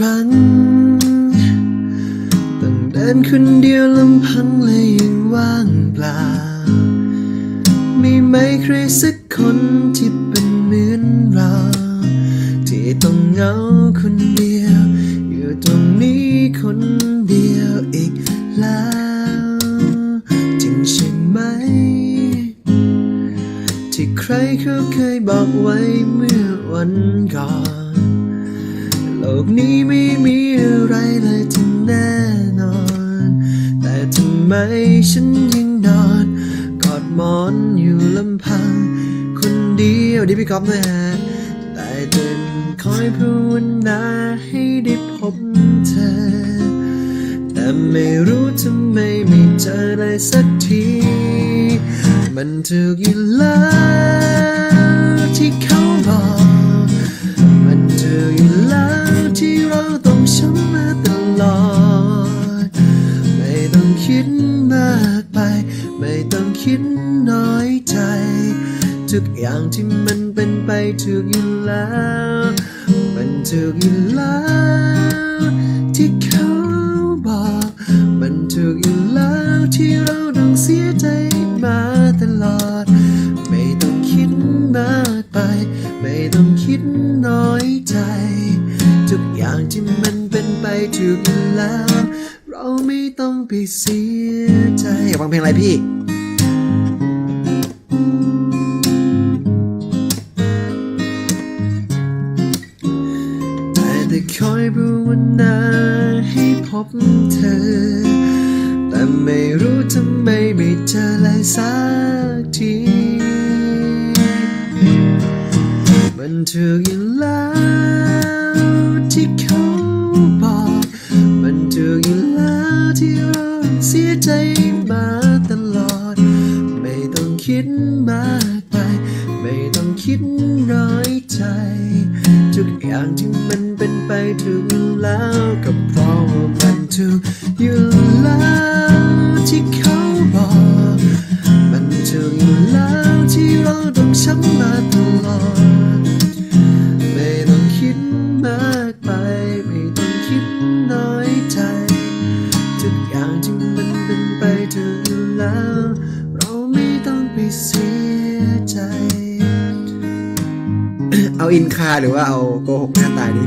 ครั้งต้องเดินคนเดียวลำพังและยังว่างเปล่ามีไหมใครสักคนที่เป็นเหมือนเรา ที่ต้องเหงาคนเดียว อยู่ตรงนี้คนเดียวอีกแล้ว จริงใช่ไหม ที่ใครเขาเคยบอกไว้เมื่อวันก่อน กนี้ไม่มีอะไรเลยที่แน่นอน แต่ทำไมฉันยังนอน กอดหมอนอยู่ลำพัง คนเดียวดีพี่ก๊อฟนะฮะแต่เดินคอยภาวนาให้ได้พบเธอ แต่ไม่รู้ทำไมไม่เจอเลยสักที มันถูกยู่แล้ว คิดน้อยใจ ทุกอย่างที่มันเป็นไปถูกอยู่แล้ว มันถูกอยู่แล้ว ที่เขาบอก มันถูกอยู่แล้วที่เราต้องเสียใจมาตลอด ไม่ต้องคิดมากไป ไม่ต้องคิดน้อยใจ ทุกอย่างที่มันเป็นไปถูกอยู่แล้ว เราไม่ต้องไปเสียใจอยากฟังเพลงอะไรพี่ วนาให้พบเธอ แต่ไม่รู้ทำไมไม่เจอเลยสักที มันถูกอยู่แล้วที่เขาบอก มันถูกอยู่แล้วที่เราเสียใจมาตลอด ไม่ต้องคิดมากไป ไม่ต้องคิดน้อยใจ ทุกอย่างที่มันเป็น ไปถูกอยู่แล้วก็เพราะว่ามันถูกอยู่แล้วที่เขาบอก มันถูกอยู่แล้วที่เราต้องช้ำมาตลอด ไม่ต้องคิดมากไป ไม่ต้องคิดน้อยใจทุกอย่างที่มันเป็นไปถูกอยู่แล้ว เราไม่ต้องไปเสียใจ เอาอินคาหรือว่าเอาโกหกหน้าตายดี